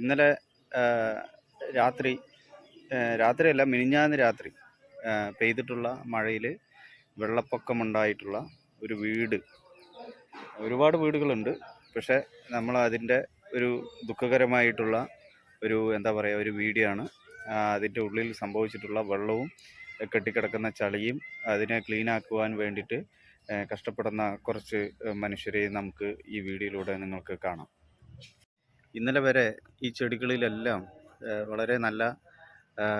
ഇന്നലെ രാത്രി രാത്രിയല്ല മിനിഞ്ഞാന്ന് രാത്രി പെയ്തിട്ടുള്ള മഴയിൽ വെള്ളപ്പൊക്കമുണ്ടായിട്ടുള്ള ഒരു വീട്. ഒരുപാട് വീടുകളുണ്ട്. പക്ഷേ നമ്മൾ അതിന്റെ ഒരു ദുഃഖകരമായിട്ടുള്ള ഒരു എന്താ പറയുക ഒരു വീഡിയോ ആണ് അതിന്റെ ഉള്ളിൽ സംഭവിച്ചിട്ടുള്ള വെള്ളവും കെട്ടിക്കിടക്കുന്ന ചളിയും അതിനെ ക്ലീൻ ആക്കുവാൻ വേണ്ടിയിട്ട് കഷ്ടപ്പെടുന്ന കുറച്ച് മനുഷ്യരെ നമുക്ക് ഈ വീഡിയോയിലൂടെ നിങ്ങൾക്ക് കാണാം. ഇന്നലെ വരെ ഈ ചെടികളിലെല്ലാം വളരെ നല്ല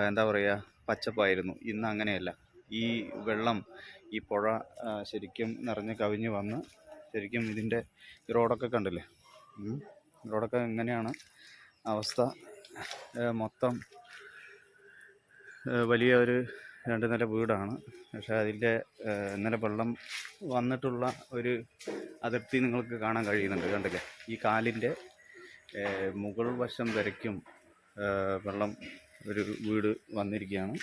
എന്താ പറയുക പച്ചപ്പായിരുന്നു. ഇന്ന് അങ്ങനെയല്ല. ഈ വെള്ളം ഈ പുഴ ശരിക്കും നിറഞ്ഞ് കവിഞ്ഞ് വന്ന് ശരിക്കും ഇതിന്റെ റോഡൊക്കെ കണ്ടില്ലേ? റോഡൊക്കെ എങ്ങനെയാണ് അവസ്ഥ? മൊത്തം വലിയ ഒരു രണ്ട് നില വീടാണ്. പക്ഷേ അതിന്റെ ഇന്നലെ വെള്ളം വന്നിട്ടുള്ള ഒരു അതിർത്തി നിങ്ങൾക്ക് കാണാൻ കഴിയുന്നുണ്ട്. കണ്ടില്ലേ? ഈ കാലിന്റെ മുകൾ വശം വരയ്ക്കും വെള്ളം ഒരു വീട് വന്നിരിക്കുകയാണ്.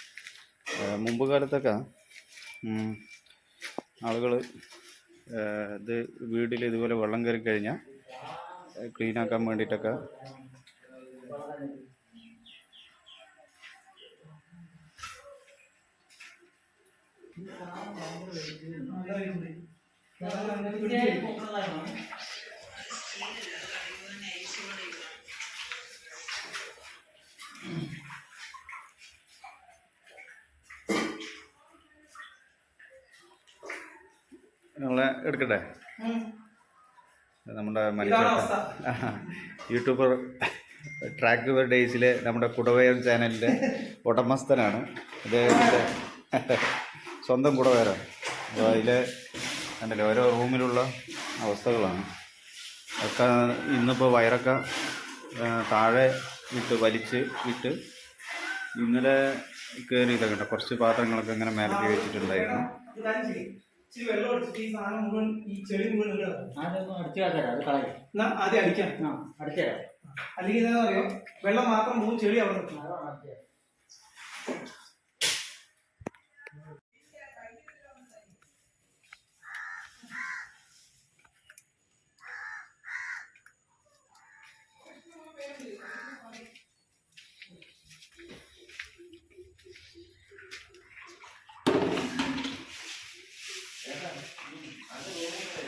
മുമ്പ് കാലത്തൊക്കെ ആളുകൾ ഇത് വീട്ടിൽ ഇതുപോലെ വെള്ളം കയറി കഴിഞ്ഞാൽ ക്ലീൻ ആക്കാൻ വേണ്ടിയിട്ടൊക്കെ നമ്മളെ എടുക്കട്ടെ? നമ്മുടെ മലയാള മനുഷ്യ യൂട്യൂബർ ട്രാക്ക് ഡേയ്സിലെ നമ്മുടെ കുടവയർ ചാനലിന്റെ ഉടമസ്ഥനാണ്. അദ്ദേഹത്തിന്റെ സ്വന്തം കുടവയറാണ് അപ്പോൾ അതിൽ കണ്ടല്ലേ ഓരോ റൂമിലുള്ള അവസ്ഥകളാണ്. ഒക്കെ ഇന്നിപ്പോൾ വയറൊക്കെ താഴെ ഇട്ട് വലിച്ച് ഇട്ട് ഇന്നലെ കയറി ഇതൊക്കെ കുറച്ച് പാത്രങ്ങളൊക്കെ ഇങ്ങനെ മേലേക്ക് വെച്ചിട്ടുണ്ടായിരുന്നു. ഇച്ചിരി വെള്ളം ഒഴിച്ചിട്ട് ഈ സാധനം മുഴുവൻ ഈ ചെളി മുഴുവൻ. അതൊന്നും അടിച്ചു അത് കളയും. എന്നാ ആദ്യം അടിക്കാം. ആ അടിച്ചുതരാം അല്ലെങ്കിൽ എന്താ അറിയോ വെള്ളം മാത്രം പോകും ചെളി അവിടെ നിൽക്കും.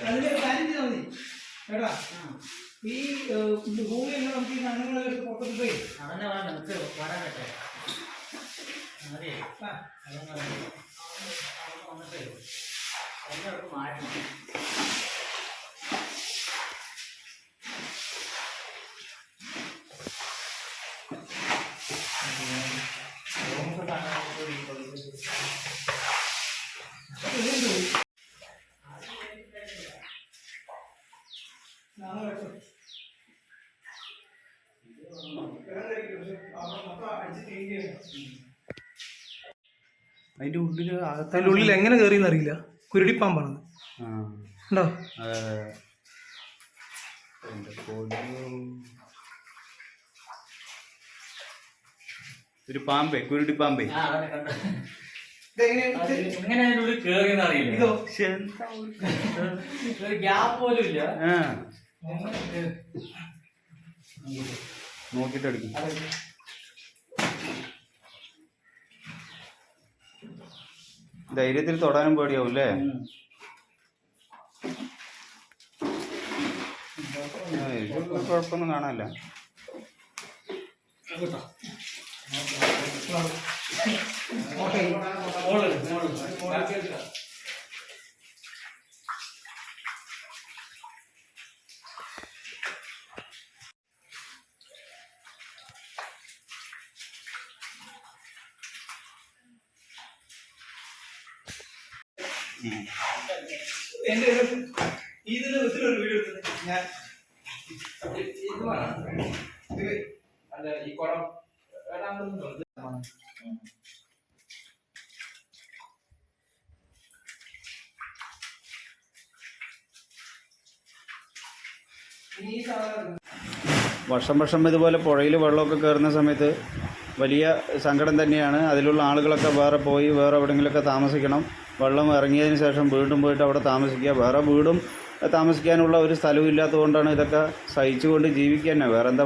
അതിന്റെ കാര്യം ചെയ്താൽ മതി. കേട്ടാ? ഈ നിന്ന് നമുക്ക് ഈ സാധനങ്ങളൊക്കെ എടുത്ത് പുറത്തോട്ട് പോയി അതന്നെ വേണം നമുക്ക് വരാൻ മാറ്റി അതെ. വന്നിട്ട് എല്ലാവർക്കും മാറ്റണം അതിന്റെ ഉള്ളിൽ അതിന്റെ ഉള്ളിൽ എങ്ങനെ കയറിയെന്ന് അറിയില്ല. കുരുടിപ്പാമ്പാണ് ഉണ്ടോ? ഒരു പാമ്പേ കുരുടി പാമ്പേ. എങ്ങനെ അതിന്റെ ഉള്ളിൽ കേറിയെന്ന് അറിയില്ല. ഇതോ? ഒരു ഗ്യാപ്പ് പോലും ഇല്ല. ധൈര്യത്തിൽ തൊടാനും പേടിയാവും അല്ലേ കുഴപ്പമൊന്നും കാണാനല്ല. ഓക്കെ എന്റെ വീഡിയോ വർഷം വർഷം ഇതുപോലെ പുഴയിൽ വെള്ളമൊക്കെ കയറുന്ന സമയത്ത് വലിയ സങ്കടം തന്നെയാണ്. അതിലുള്ള ആളുകളൊക്കെ വേറെ പോയി വേറെ എവിടെയെങ്കിലുമൊക്കെ താമസിക്കണം. വെള്ളം ഇറങ്ങിയതിന് ശേഷം വീണ്ടും പോയിട്ട് അവിടെ താമസിക്കുക. വേറെ വീടും താമസിക്കാനുള്ള ഒരു സ്ഥലവും ഇല്ലാത്തതുകൊണ്ടാണ് ഇതൊക്കെ സഹിച്ചുകൊണ്ട് ജീവിക്കുക തന്നെ. വേറെ എന്താ